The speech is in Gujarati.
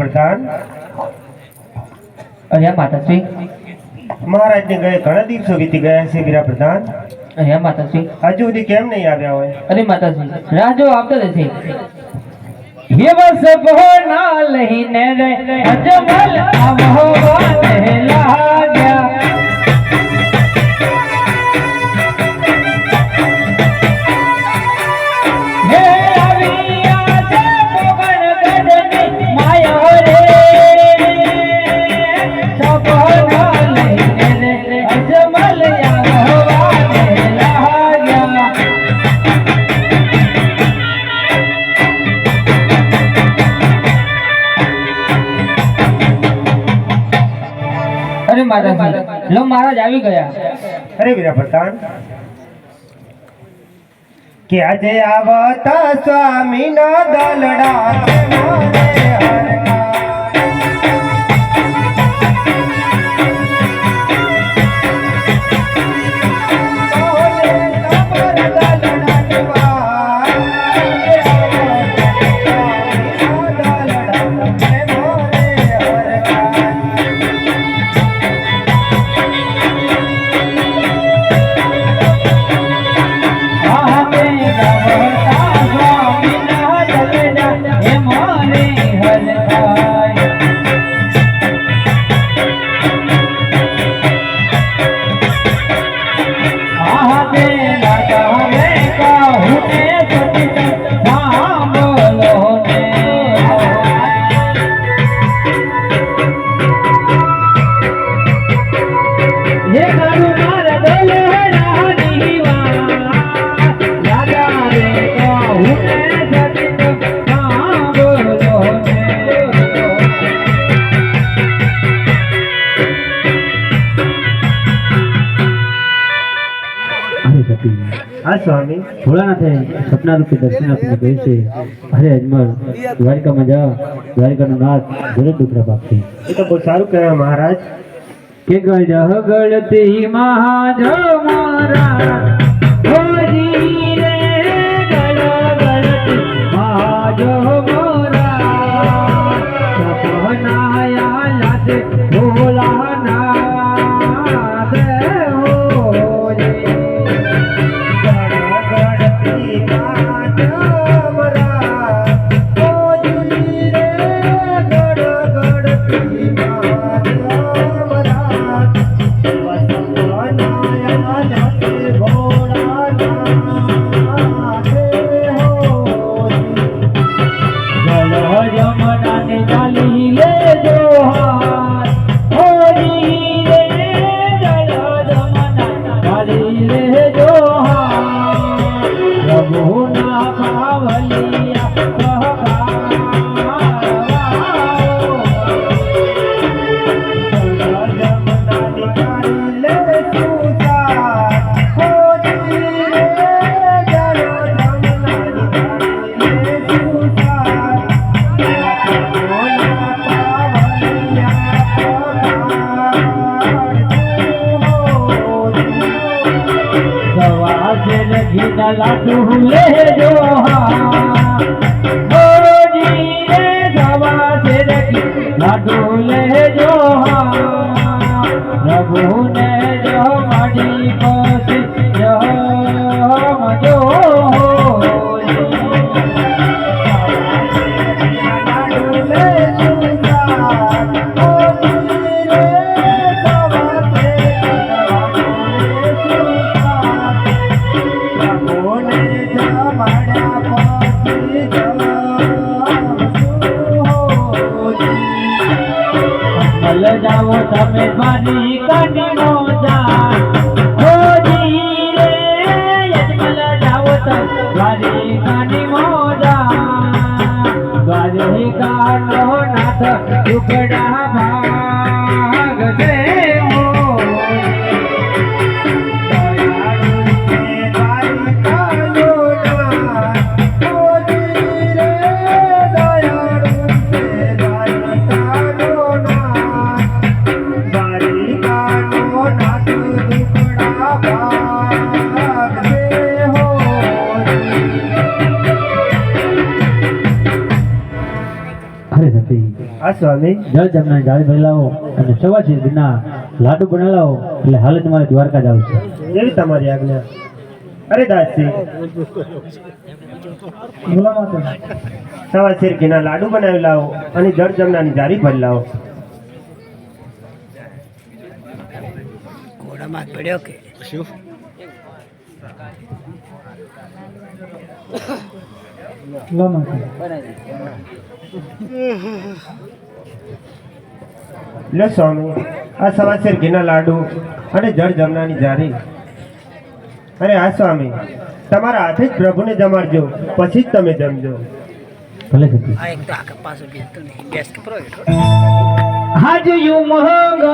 પ્રધાન. અરે માતાશ્રી. મહારાજને ગયે ઘણા દિવસો વીતી ગયા છે વીરા પ્રધાન. અરે માતાશ્રી. હજુ સુધી કેમ નહીં આવ્યા હોય? અરે માતાશ્રી રાહ જો આવતો રહેશે હિવસ ભોના લઈને રે અજમલ આવો વાલે લા અરે માતાજી. લો મહારાજ આવી ગયા. અરે વીરા પ્રધાન કે આજે આવતા સ્વામી ના દલડા સતી હા સ્વામી. ભોળાનાથે સપના રૂપે દર્શન આપીને કહે છે અરે અજમલ દ્વારિકામાં જા. દ્વારિકાનો નાથ જરૂર દુખરા પાકશે એ તો બહુ સારું કહેવાય મહારાજ. કે ગજ ગળતી મહાજ મારા લાડુ લેજો લાડુ લેજો હાથ આપડા ભાગ છે. હા સ્વામી જળ જમના જાળી ભરી લાવો અને સવા છે દિના લાડુ બનાવી લાવો એટલે હાલ તમારે દ્વારકા જાવ છે એવી તમારી આજ્ઞા? અરે દાસજી સવા શેર ઘીના લાડુ બનાવી લાવો અને જળ જમનાની જારી ભરી લાવો લે સ્વામી આ સવાસેર ઘીના લાડુ અને જળ જમનાની જારી. અરે હા સ્વામી તમારા હાથે જ પ્રભુને જમાડજો પછી જ તમે જમજો. ભલે સતી હાજ યુ મહંગ